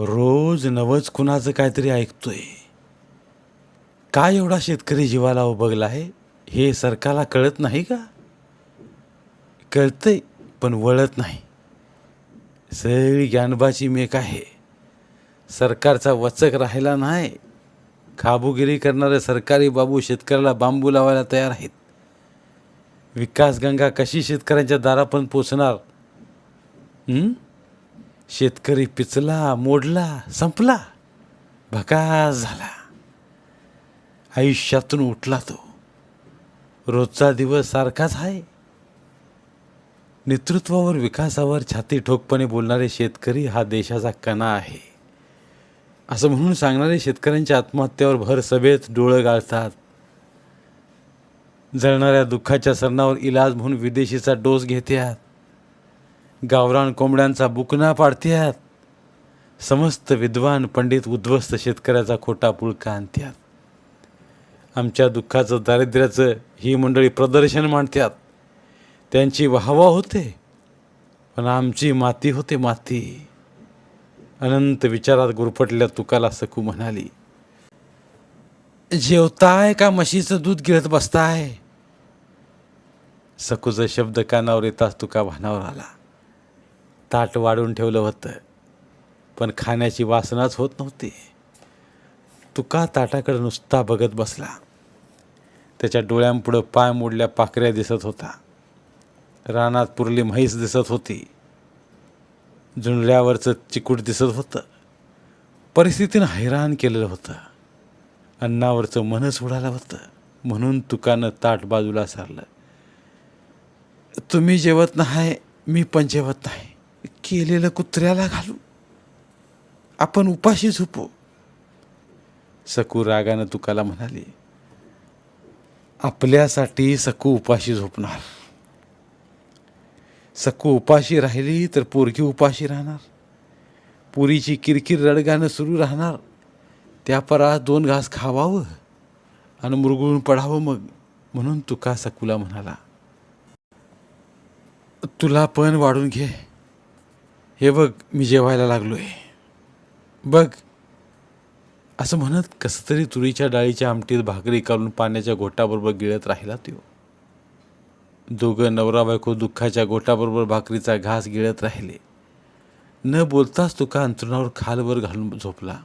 रोज नवच कुणाचं काहीतरी ऐकतोय. काय एवढा शेतकरी जीवाला उभगला आहे हे सरकारला कळत नाही का? कळतंय पण वळत नाही. सगळी ज्ञानबाची मेक आहे. सरकारचा वचक राहिला नाही. खाबुगिरी करणारे सरकारी बाबू शेतकऱ्याला बांबू लावायला तयार आहेत. विकासगंगा कशी शेतकऱ्यांच्या दारापर्यंत पोचणार? शेतकरी पिचला मोडला संपला भकास झाला. आयुष्यातून उठला तो. रोजचा दिवस सारखाच आहे. नेतृत्वावर विकासावर छाती ठोकपणे बोलणारे शेतकरी हा देशाचा कणा आहे. असं म्हणून सांगणारे शेतकऱ्यांच्या आत्महत्यावर भर सभेत डोळं गाळतात. जळणाऱ्या दुःखाच्या सरणावर इलाज म्हणून विदेशीचा डोस घेत्यात. गावरान कोंबड्यांचा बुकना पाडत्यात. समस्त विद्वान पंडित उद्ध्वस्त शेतकऱ्याचा खोटा पुळका आणत्यात. आमच्या दुःखाचं दारिद्र्याचं ही मंडळी प्रदर्शन मांडत्यात. त्यांची वाहवा होते पण आमची माती होते माती. अनंत विचारात गुरफटल्या तुकाला सकू म्हणाली जेवताय का म्हशीचं दूध गिळत बसताय? सकूचा शब्द कानावर येताच तुका भानावर आला. ताट वाढून ठेवलं होतं. पण खाण्याची वासनाच होत नव्हती. तुका ताटाकडे नुसता बघत बसला. त्याच्या डोळ्यांपुढं पाय मोडल्या पाकऱ्या दिसत होता. रानात पुरली म्हैस दिसत होती. जुंडल्यावरचं चिकूट दिसत होतं. परिस्थितीनं हैराण केलेलं होतं. अन्नावरचं मनच उडालं होतं. म्हणून तुकानं ताट बाजूला सारलं. तुम्ही जेवत नाही मी पण जेवत नाही. केलेलं कुत्र्याला घालू. आपण उपाशी झोपू. सकू रागानं तुकाला म्हणाली आपल्यासाठी सकू उपाशी झोपणार. सकू उपाशी राहिली तर पोरगी उपाशी राहणार. पुरीची किरकिर रडगाणं सुरू राहणार. त्या परा दोन घास खावावं आणि मृगळून पडावं मग. म्हणून तुका सकूला म्हणाला तुला पण वाढून घे. हे बघ मी जेवायला लागलो आहे बघ. असं म्हणत कसं तरी तुरीच्या डाळीच्या आमटीत भाकरी काढून पाण्याच्या घोटाबरोबर गिळत राहिला तो. दोघं नवरा बायको दुःखाच्या गोटाबरोबर भाकरीचा घास गिळत राहिले. न बोलताच तुका अंतरुणावर खालवर घालून झोपला.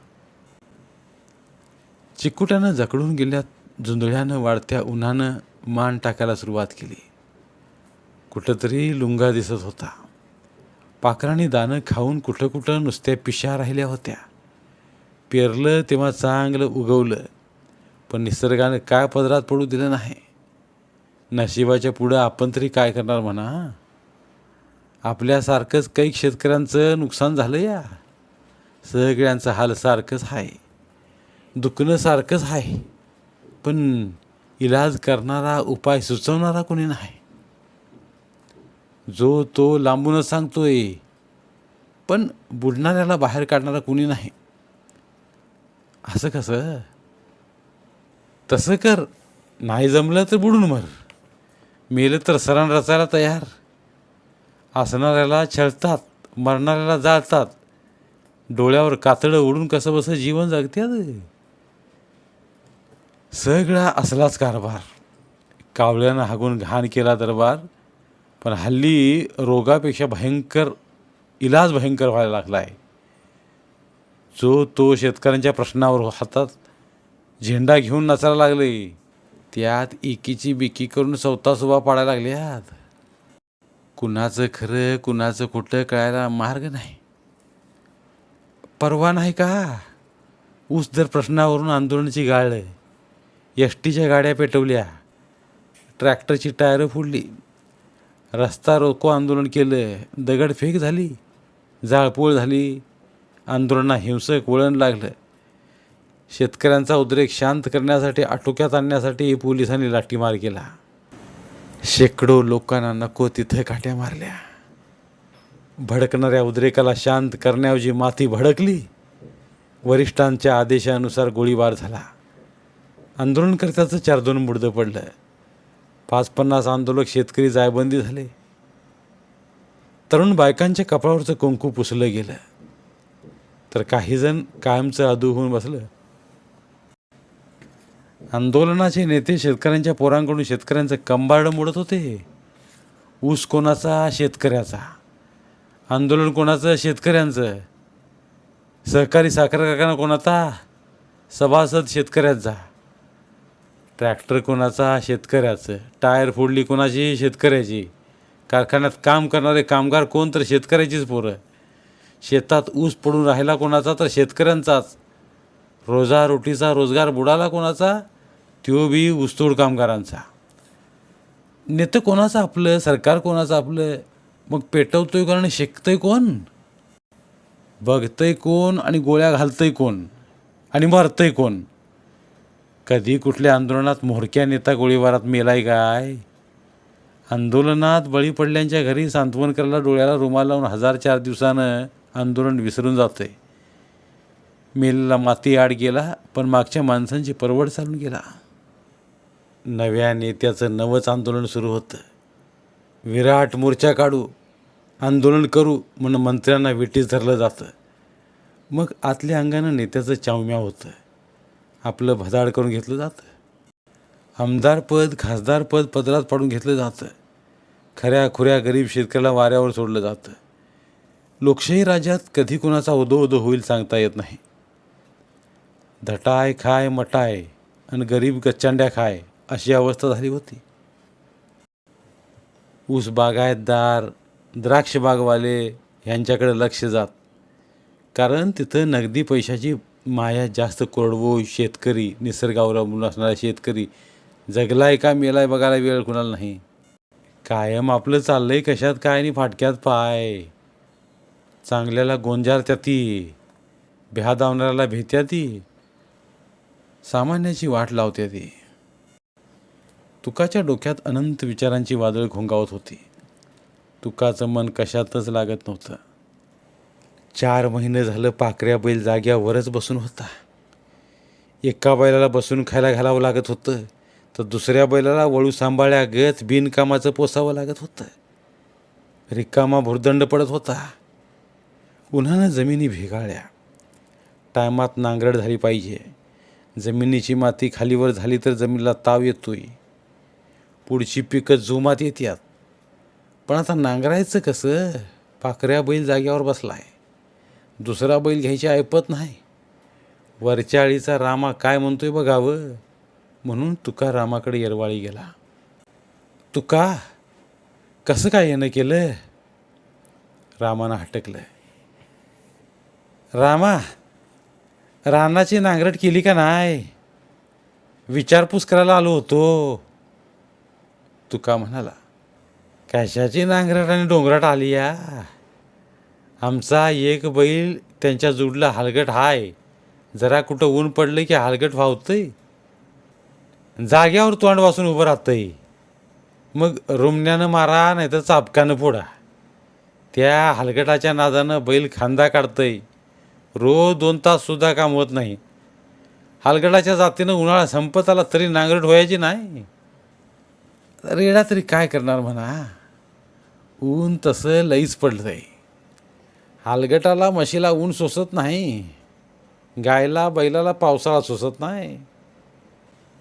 चिकुटानं जकडून गेल्या जुंधळ्यानं वाढत्या उन्हानं मान टाकायला सुरुवात केली. कुठंतरी लुंगा दिसत होता. पाखरांनी दाणं खाऊन कुठं कुठं नुसत्या पिशा राहिल्या होत्या. पेरलं तेव्हा चांगलं उगवलं पण निसर्गानं काय पदरात पडू दिलं नाही? नशिबाच्या पुढं आपण तरी काय करणार म्हणा आपल्यासारखंच काही शेतकऱ्यांचं नुकसान झालं या? सगळ्यांचं हाल सारखंच आहे दुखणं सारखंच आहे पण इलाज करणारा उपाय सुचवणारा कोणी नाही? जो तो लांबूनच सांगतोय. पण बुडणाऱ्याला बाहेर काढणारा कुणी नाही. असं कसं? तसं कर. नाही जमलं तर बुडून मर. मेलं तर सरण रचायला तयार. असणाऱ्याला छळतात मरणाऱ्याला जाळतात. डोळ्यावर कातडं उडून कसं बसं जीवन जगत्यात सगळा असलाच कारभार. कावळ्यानं हागून घाण केला दरबार. पण हल्ली रोगापेक्षा भयंकर इलाज भयंकर व्हायला लागला आहे जो तो शेतकऱ्यांच्या प्रश्नावर हातात झेंडा घेऊन नाचायला लागले. त्यात एकीची बिकी करून स्वतः सुभा पाडायला लागल्यात. कुणाचं खरं कुणाचं खोटं कळायला मार्ग नाही. परवा नाही का? ऊस दर प्रश्नावरून आंदोलनाची गाळ. एस टीच्या गाड्या पेटवल्या. ट्रॅक्टरची टायरं फुडली. रस्ता रोको आंदोलन केलं दगडफेक झाली जाळपोळ झाली आंदोलना हिंसक वळण लागलं. शेतकऱ्यांचा उद्रेक शांत करण्यासाठी आटोक्यात आणण्यासाठी पोलिसांनी लाठीमार केला. शेकडो लोकांना नको तिथं काट्या मारल्या. भडकणाऱ्या उद्रेकाला शांत करण्याऐवजी माती भडकली. वरिष्ठांच्या आदेशानुसार गोळीबार झाला. आंदोलनकर्त्याचं चार दोन बुडदं पडलं. पाच पन्नास आंदोलक शेतकरी जायबंदी झाले. तरुण बायकांच्या कपाळावरचं कुंकू पुसलं गेलं. तर काहीजण कायमचं अधू होऊन बसलं. आंदोलनाचे नेते शेतकऱ्यांच्या पोरांकडून शेतकऱ्यांचं कंबारडं मोडत होते. ऊस कोणाचा शेतकऱ्याचा? आंदोलन कोणाचं शेतकऱ्यांचं? सहकारी साखर कारखाना कोणाचा? सभासद शेतकऱ्याचा? ट्रॅक्टर कोणाचा शेतकऱ्याचं. टायर फोडली कोणाची शेतकऱ्याची. कारखान्यात काम करणारे कामगार कोण तर शेतकऱ्याचीच पोरं. शेतात ऊस पडून राहिला कोणाचा तर शेतकऱ्यांचाच. रोजारोटीचा रोजगार बुडाला कोणाचा त्यो बी ऊसतोड कामगारांचा. नेतं कोणाचं आपलं सरकार कोणाचं आपलं? मग पेटवतोय कारण आणि शेकतंय कोण? बघतंय कोण आणि गोळ्या घालतंय कोण आणि मरतंय कोण? कधी कुठल्या आंदोलनात म्होरक्या नेता गोळीबारात मेलाय काय? आंदोलनात बळी पडल्यांच्या घरी सांत्वन करायला डोळ्याला रुमाल लावून हजार चार दिवसानं आंदोलन विसरून जातंय. मेलेला माती आड गेला पण मागच्या माणसांची परवड चालून गेला. नव्या नेत्याचं नवंच आंदोलन सुरू होतं. विराट मोर्चा काढू आंदोलन करू म्हणून मंत्र्यांना विटीस धरलं जातं. मग आतल्या अंगानं नेत्याचं चावम्या होतं. आपलं भदाड करून घेतलं जातं. आमदारपद खासदारपद पदरात पाडून घेतलं जातं. खऱ्या खुऱ्या गरीब शेतकऱ्याला वाऱ्यावर सोडलं जातं. लोकशाही राज्यात कधी कुणाचा उदो उदो होईल सांगता येत नाही. धटाय खाय मटाय आणि गरीब गच्चांड्या खाय अशी अवस्था झाली होती. ऊस बागायतदार द्राक्ष बागवाले ह्यांच्याकडे लक्ष जात. कारण तिथं नगदी पैशाची माया जास्त कोरडवो शेतकरी निसर्गावर अवलंबून असणारा शेतकरी. जगलाय का मेलाय बघायला वेळ कुणाला नाही. कायम आपलं चाललंय कशात काय आणि फाटक्यात पाय. चांगल्याला गोंजार त्याती ती भ्यादावणाऱ्याला भेत्या ती सामान्याची वाट लावते ती तुकाच्या डोक्यात अनंत विचारांची वादळ घोंगावत होती. तुकाचं मन कशातच लागत नव्हतं. चार महिने झालं पाकऱ्या बैल जाग्यावरच बसून होता. एका बैलाला बसून खायला घालावं लागत होतं तर दुसऱ्या बैलाला वळू सांभाळ्यागत बिनकामाचं पोसावं लागत होतं. रिकामा भुर्दंड पडत होता. उन्हानं जमिनी भेगाळल्या. टायमात नांगरड झाली पाहिजे. जमिनीची माती खालीवर झाली तर जमिनीला ताव येतोय. पुढची पिकं जोमात येतात पण आता नांगरायचं कसं? पाकऱ्या बैल जाग्यावर बसला आहे दुसरा बैल घ्यायची ऐपत नाही. वरच्याळीचा रामा काय म्हणतोय बघावं? म्हणून तुका रामाकडे येरवाळी गेला. तुका कसं काय येणं केलं? रामानं हटकलं. रामा रानाची नांगरट केली का नाही? विचारपूस करायला आलो होतो. तुका म्हणाला कशाची नांगरट आणि डोंगराट आली या? आमचा एक बैल त्यांच्या जुडला हलगट हाय. जरा कुठं ऊन पडलं की हलगट व्हावतंय. जाग्यावर तोंड वासून उभं राहतंय. मग रुमण्यानं मारा नाही तर चापकानं फोडा. त्या हलगटाच्या नादानं बैल खांदा काढतंय. रोज दोन तास सुद्धा काम होत नाही. हलगटाच्या जातीनं उन्हाळा संपत आला तरी नांगरट व्हायची नाही. रेडा तरी काय करणार म्हणा? ऊन तसं लईच पडलंय. हालगटाला म्हशीला ऊन सोसत नाही गायला बैलाला पावसाळा सोसत नाही.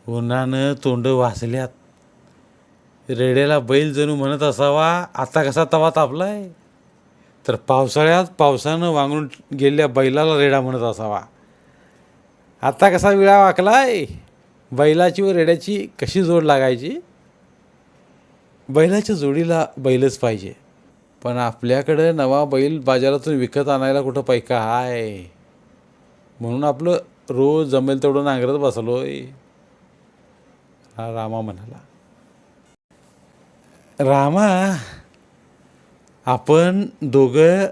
उन्हानं तोंड वाचल्यात रेड्याला बैल जणू म्हणत असावा आता कसा तवा तापलाय? तर पावसाळ्यात पावसानं वांगून गेलेल्या बैलाला रेडा म्हणत असावा. आता कसा विळा वाकलाय? बैलाची व रेड्याची कशी जोड लागायची? बैलाच्या जोडीला बैलच पाहिजे. पण आपल्याकडं नवा बैल बाजारातून विकत आणायला कुठं पैका आहे म्हणून आपलं रोज जमेल तेवढं नांगरत बसलोय. हा रामा म्हणाला. रामा आपण दोघं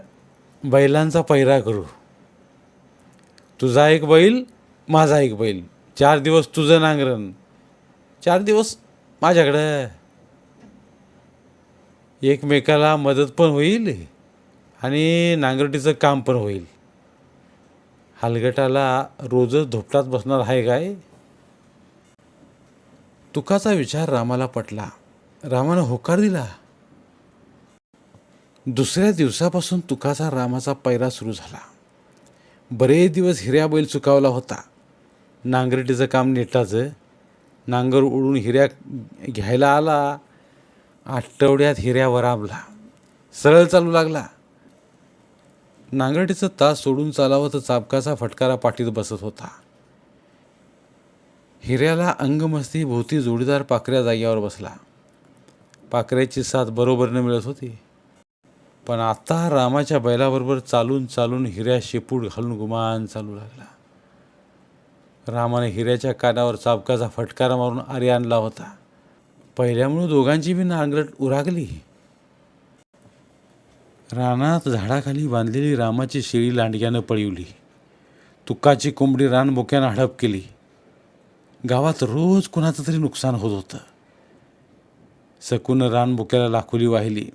बैलांचा पैरा करू. तुझा एक बैल माझा एक बैल. चार दिवस तुझं नांगरण. चार दिवस माझ्याकडं. एकमेकाला मदत पण होईल आणि नांगरटीचं काम पण होईल. हलगटाला रोजच धोपटात बसणार आहे काय तुकाचा विचार रामाला पटला. रामानं होकार दिला. दुसऱ्या दिवसापासून तुकाचा रामाचा पैरा सुरू झाला. बरेच दिवस हिऱ्या बैल चुकावला होता. नांगरटीचं काम नेटाचं. नांगर उडून हिऱ्या घ्यायला आला. आठवड्यात हिऱ्यावर आमला सरळ चालू लागला. नांगरटीचं तास सोडून चालावं तर चाबकाचा फटकारा पाठीत बसत होता. हिऱ्याला अंगमस्ती भोवती जोडीदार पाकऱ्या जाग्यावर बसला. पाकऱ्याची साथ बरोबरनं मिळत होती. पण आता रामाच्या बैलाबरोबर चालून चालून हिऱ्या शेपूट घालून गुमान चालू लागला. रामाने हिऱ्याच्या कानावर चाबकाचा फटकारा मारून आरी आणला होता. पहिल्यामुळे दोघांची बी नांगरट उरागली रानात झाडाखाली बांधलेली रामाची शेळी लांडग्यानं पळवली. तुकाची कोंबडी रानबोक्यानं हडप केली. गावात रोज कुणाचं तरी नुकसान होत होतं. सकून रानबोक्याला लाखोली वाहिली.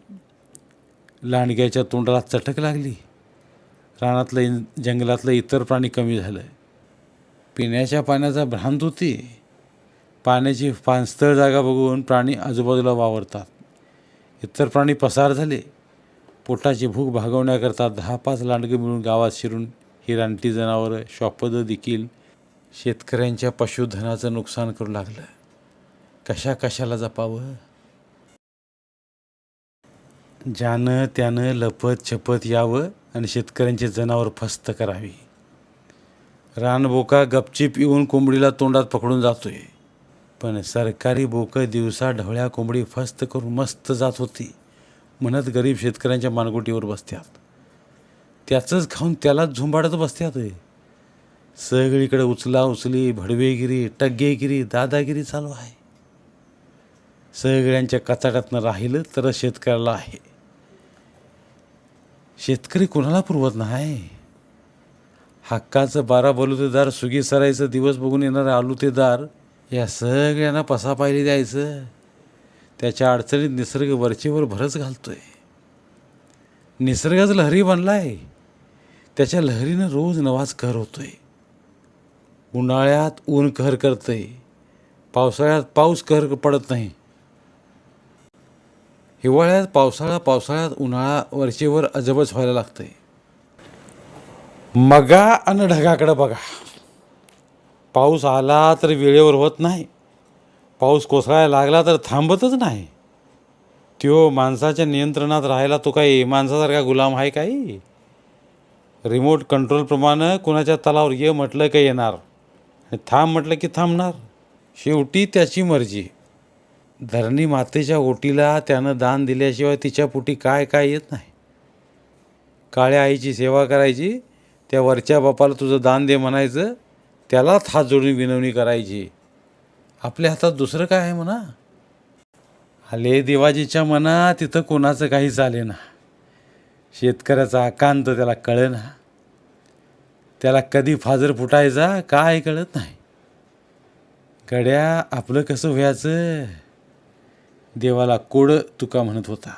लांडग्याच्या तोंडाला चटक लागली. रानातलं जंगलातलं इतर प्राणी कमी झालं. पिण्याच्या पाण्याचा भ्रांत होती. पाण्याची पाणस्थळ जागा बघून प्राणी आजूबाजूला वावरतात. इतर प्राणी पसार झाले. पोटाची भूक भागवण्याकरता दहा पाच लांडगे मिळून गावात शिरून ही रानटी जनावरं श्वापदं देखील शेतकऱ्यांच्या पशुधनाचं नुकसान करू लागलं. कशा कशाला जपावं? ज्यानं त्यानं लपत छपत यावं आणि शेतकऱ्यांचे जनावर फस्त करावी. रानबोका गपचीप येऊन कोंबडीला तोंडात पकडून जातोय. पण सरकारी बोकं दिवसा ढवळ्या कोंबडी फस्त करून मस्त जात होती. म्हणत गरीब शेतकऱ्यांच्या मानगुटीवर बसत्यात. त्याचंच खाऊन त्यालाच झुंबाडत बसत्यात सगळीकडे उचला उचली भडवेगिरी टग्गेगिरी दादागिरी चालू आहे. सगळ्यांच्या कचाट्यातनं राहिलं तर शेतकऱ्याला आहे. शेतकरी कुणाला पुरवत नाही? हक्काचं बारा बलुतेदार सुगी सरायचं दिवस बघून येणारे आलुतेदार या सगळ्यांना पसापायली द्यायचं. त्याच्या अडचणीत निसर्ग वरचेवर भरच घालतो आहे निसर्गाच लहरी बनला आहे त्याच्या लहरीनं रोज नवाज कर होतो आहे उन्हाळ्यात ऊन कहर आहे पावसाळ्यात पाऊस कहर पडत नाही. हिवाळ्यात पावसाळा पावसाळ्यात उन्हाळा वरचेवर अजबच व्हायला लागतंय. मगा आणि ढगाकडं बघा. पाऊस आला तर वेळेवर होत नाही. पाऊस कोसळायला लागला तर थांबतच नाही. त्यो माणसाच्या नियंत्रणात राहायला तो काही माणसासारखा गुलाम आहे काही? रिमोट कंट्रोलप्रमाणे कुणाच्या तलावर ये म्हटलं का येणार? आणि थांब म्हटलं की थांबणार. शेवटी त्याची मर्जी. धरणी मातेच्या ओटीला त्यानं दान दिल्याशिवाय तिच्या पोटी काय काय येत नाही. काळ्या आईची सेवा करायची त्या वरच्या बापाला तुझं दान दे म्हणायचं त्यालाच हात जोडून विनवणी करायची. आपल्या हातात दुसरं काय आहे म्हणा? आले देवाजीच्या मना तिथं कोणाचं काही चाले ना शेतकऱ्याचा आकांत त्याला कळेना. त्याला कधी फाजर फुटायचा काय कळत नाही. गड्या आपलं कसं व्हायचं? देवाला कोड तुका म्हणत होता.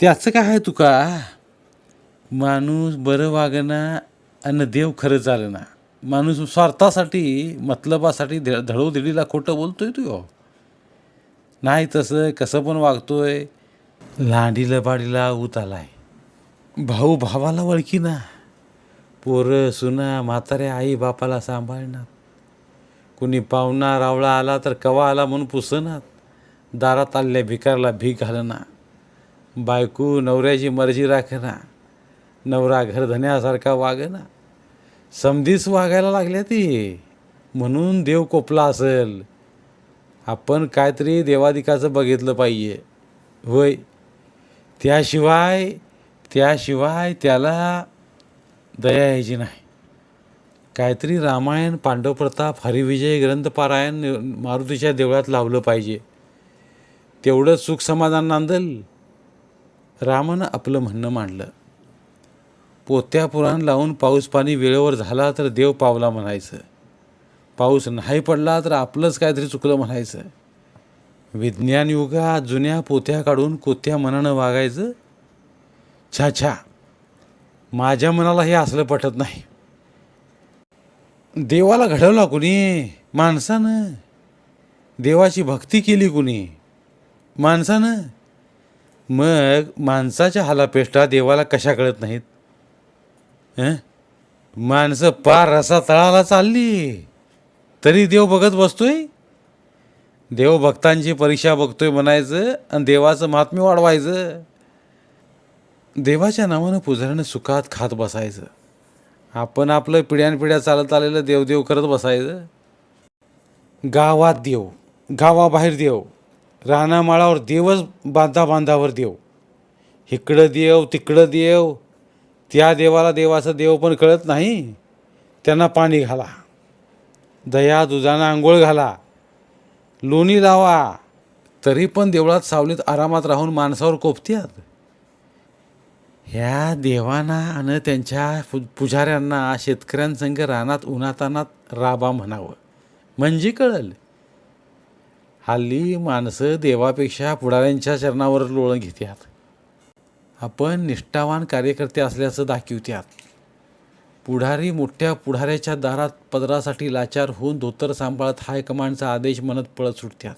त्याचं काय आहे तुका? माणूस बरं वागणं आणि देव खरं ना. माणूस स्वार्थासाठी मतलबासाठी ध धडोधडीला खोटं बोलतोय तू. हो नाही तसं कसं पण वागतोय. लांडीला बाडीला ऊत आलाय. भाऊ भावाला वळखी ना. पोरं सुना म्हाताऱ्या आई बापाला सांभाळणार. कुणी पाहुणा रावळा आला तर कवा आला म्हणून पुसनात दारात आलेल्या भिकारला भीक घालणार. बायको नवऱ्याची मर्जी राखणार. नवरा घरधन्यासारखा वागना. समधीच वागायला लागल्या ती. म्हणून देव कोपला असेल. आपण काहीतरी देवादिकाचं बघितलं पाहिजे. होय. त्याशिवाय त्याशिवाय त्याला दया यायची नाही. काहीतरी रामायण पांडवप्रताप हरिविजय ग्रंथपारायण मारुतीच्या देवळात लावलं पाहिजे. तेवढं सुख समाधान नांदल. रामानं आपलं म्हणणं मांडलं. पोत्या पुराण लावून पाऊस पाणी वेळेवर झाला तर देव पावला म्हणायचं. पाऊस नाही पडला तर आपलंच काहीतरी चुकलं म्हणायचं. विज्ञान युगात जुन्या पोत्या काढून कोत्या मनानं वागायचं? छा छा. माझ्या मनाला हे असलं पटत नाही. देवाला घडवला कुणी? माणसानं. देवाची भक्ती केली कुणी? माणसानं. मग माणसाच्या हालापेष्टा देवाला कशा कळत नाहीत? हं? माणसं पार रसा तळाला चालली. तरी देव बघत बसतोय. देव भक्तांची परीक्षा बघतोय म्हणायचं आणि देवाचं महात्म्य वाढवायचं. देवाच्या नावानं पुजाऱ्यानं सुखात खात बसायचं. आपण आपलं पिढ्यानपिढ्या चालत आलेलं देवदेव करत बसायचं. गावात देव गावाबाहेर देव रानामाळावर देवच बांधा बांधावर देव. इकडं देव तिकडं देव त्या देवाला देवाचं देव पण कळत नाही. त्यांना पाणी घाला. दया दुधानं आंघोळ घाला. लोणी लावा. तरी पण देवळात सावलीत आरामात राहून माणसावर कोपत्यात. ह्या देवांना आणि त्यांच्या पु पुजाऱ्यांना शेतकऱ्यांसंग रानात उन्हातानात राबा म्हणावं. म्हणजे कळल. हल्ली माणसं देवापेक्षा पुढाऱ्यांच्या चरणावर लोळण घेतात आपण निष्ठावान कार्यकर्ते असल्याचं दाखवत्यात. पुढारी मोठ्या पुढाऱ्याच्या दारात पदरासाठी लाचार होऊन धोतर सांभाळत हायकमांडचा आदेश म्हणत पळत सुटत्यात.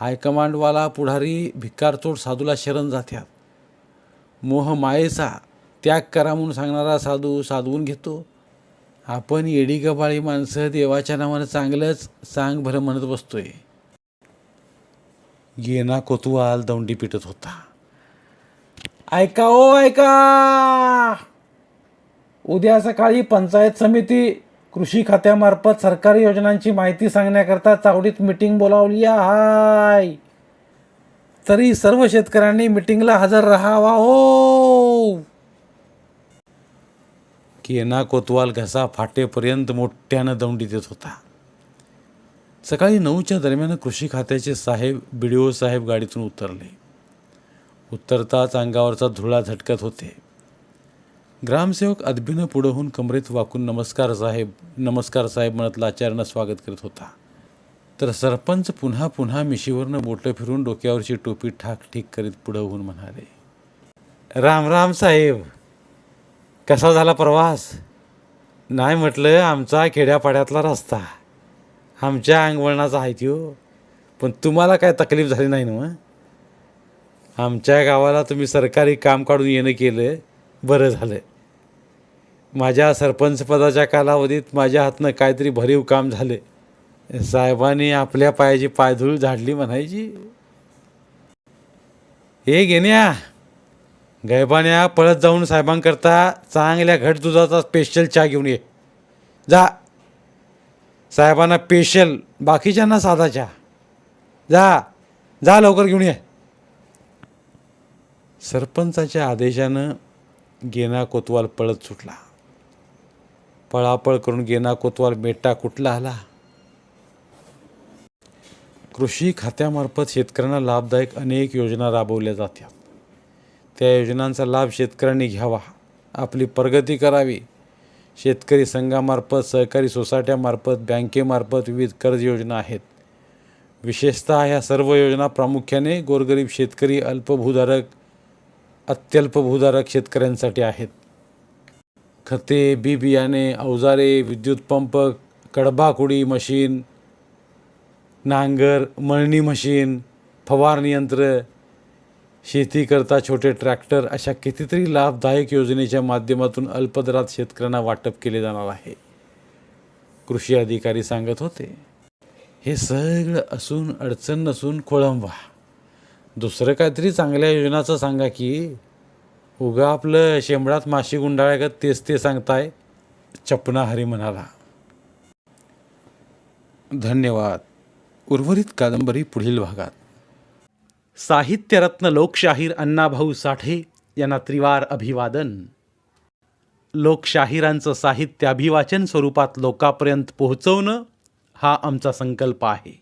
हायकमांडवाला पुढारी भिकारतोड साधूला शरण जात्यात. मोह मायेचा त्याग करा म्हणून सांगणारा साधू साधवून घेतो. आपण येडीगबाळी माणसं देवाच्या नावानं चांगलंच सांग भरं म्हणत बसतोय. गेना कोतवाल दौंडी पिटत होता. ऐका ओ ऐका. उद्या सकाळी पंचायत समिती कृषी खात्यामार्फत सरकारी योजनांची माहिती सांगण्याकरता चावडीत मिटिंग बोलावली हाय तरी सर्व शेतकऱ्यांनी मिटिंगला हजर राहावा हो. केना कोतवाल घसा फाटेपर्यंत मोठ्यानं दौंडी देत होता. सकाळी नऊच्या दरम्यान कृषी खात्याचे साहेब बी डी ओ साहेब गाडीतून उतरले. उत्तरताच अंगावरचा धुळा झटकत होते. ग्रामसेवक अदबीनं पुढं होऊन कमरेत वाकून नमस्कार साहेब नमस्कार साहेब म्हणत लाचारनं स्वागत करत होता. तर सरपंच पुन्हा पुन्हा मिशीवरनं बोटं फिरून डोक्यावरची टोपी ठाक ठीक करीत पुढं होऊन म्हणाले राम राम साहेब कसा झाला प्रवास? नाही म्हटलं आमचा खेड्यापाड्यातला रस्ता आमच्या अंगवळणाचा आहे त्यो पण तुम्हाला काय तकलीफ झाली नाही ना मग? आमच्या गावाला तुम्ही सरकारी काम काढून येणं केलं बरं झालं माझ्या सरपंचपदाच्या कालावधीत माझ्या हातनं काहीतरी भरीव काम झालं साहेबांनी आपल्या पायाची पायधूळ झाडली म्हणायची. हे घेण्या गैबान्या पळत जाऊन साहेबांकरता चांगल्या घट दुधाचा स्पेशल चहा घेऊन ये. जा. साहेबांना स्पेशल बाकीच्यांना साधा चहा. जा. जा लवकर घेऊन ये. सरपंचाच्या आदेशानं गेना कोतवाल पळत सुटला. पळापळ करून गेना कोतवाल बेटा कुठला आला? कृषी खात्यामार्फत शेतकऱ्यांना लाभदायक अनेक योजना राबवल्या जातात. त्या योजनांचा लाभ शेतकऱ्यांनी घ्यावा. आपली प्रगती करावी. शेतकरी संघामार्फत सहकारी सोसायट्यामार्फत बँकेमार्फत विविध कर्ज योजना आहेत. विशेषतः ह्या सर्व योजना प्रामुख्याने गोरगरीब शेतकरी अल्पभूधारक अत्यल्प भूधारक शेतकऱ्यांसाठी आहेत. खते बी बियाणे अवजारे विद्युत पंप कडबाकुडी मशीन नांगर मळणी मशीन फवारणी यंत्र शेतीकरता छोटे ट्रॅक्टर अशा कितीतरी लाभदायक योजनेच्या माध्यमातून अल्पदरात शेतकऱ्यांना वाटप केले जाणार आहे. कृषी अधिकारी सांगत होते हे सगळं असून अडचण नसून खोळंबा. दुसरं काहीतरी चांगल्या योजनाचं सांगा की उगा आपलं शेंबडात माशी गुंडाळ्यागत तेच ते सांगताय चपना हरी म्हणाला. धन्यवाद. उर्वरित कादंबरी पुढील भागात. साहित्यरत्न लोकशाहीर अण्णाभाऊ साठे यांना त्रिवार अभिवादन. लोकशाहिरांचं साहित्य अभिवाचन स्वरूपात लोकांपर्यंत पोहोचवणं हा आमचा संकल्प आहे.